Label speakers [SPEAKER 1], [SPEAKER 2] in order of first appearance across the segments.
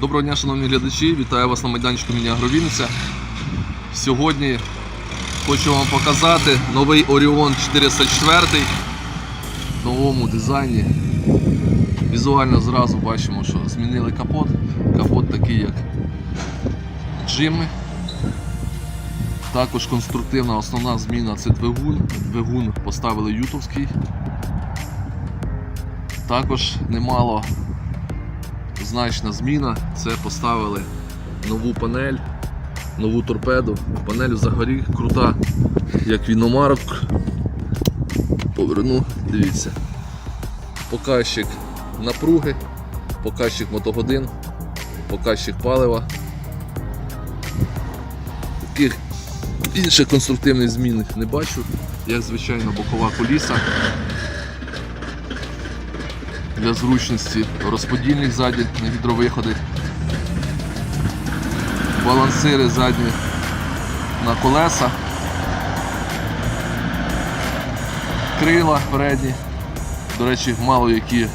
[SPEAKER 1] Доброго дня, шановні глядачі, вітаю вас на майданчику Міні-Агровінниця. Сьогодні хочу вам показати новий Orion 404 в новому дизайні. Візуально зразу бачимо, що змінили капот. Капот такий, як джими. Також конструктивна основна зміна це двигун. Двигун поставили ютовський. Також немало значна зміна. Це поставили нову панель, нову торпеду. Панель взагалі крута, як віномарок. Поверну, дивіться. Показчик напруги, показчик мотогодин, показчик палива. Таких інших конструктивних змін не бачу, як звичайно бокова коліса для зручності розподільник ззаді на гідровиходи, балансири задні на колеса, крила передні. До речі, мало які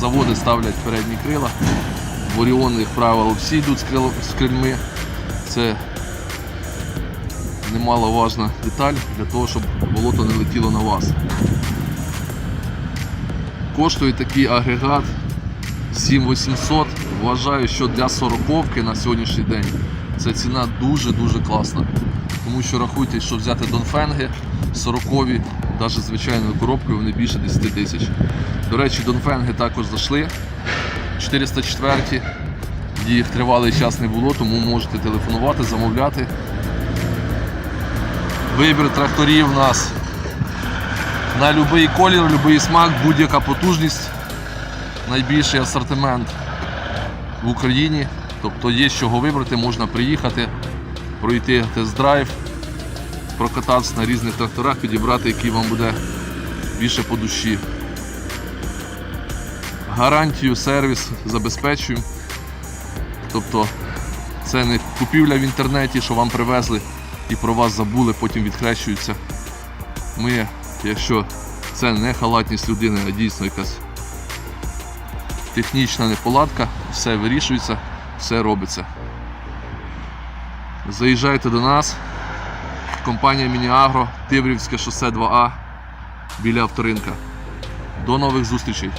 [SPEAKER 1] заводи ставлять передні крила. В Оріон, як правило, всі йдуть з крильми. Це немаловажна деталь для того, щоб болото не летіло на вас. Коштує такий агрегат 7800. Вважаю, що для сороковки на сьогоднішній день ця ціна дуже-дуже класна. Тому що рахуйте, що взяти Донфенги 40-ві, навіть звичайною коробкою, вони більше 10 тисяч. До речі, Донфенги також зайшли. 404 їх тривалий час не було, тому можете телефонувати, замовляти. Вибір тракторів у нас на будь-який колір, будь-який смак, будь-яка потужність. Найбільший асортимент в Україні. Тобто є з чого вибрати, можна приїхати, пройти тест-драйв, прокататися на різних тракторах, підібрати, який вам буде більше по душі. Гарантію, сервіс забезпечуємо. Тобто це не купівля в інтернеті, що вам привезли і про вас забули, потім відхрещуються. Ми, якщо це не халатність людини, а дійсно якась технічна неполадка, все вирішується, все робиться. Заїжджайте до нас. Компанія Мініагро, Тиврівське шосе 2А біля авторинка. До нових зустрічей!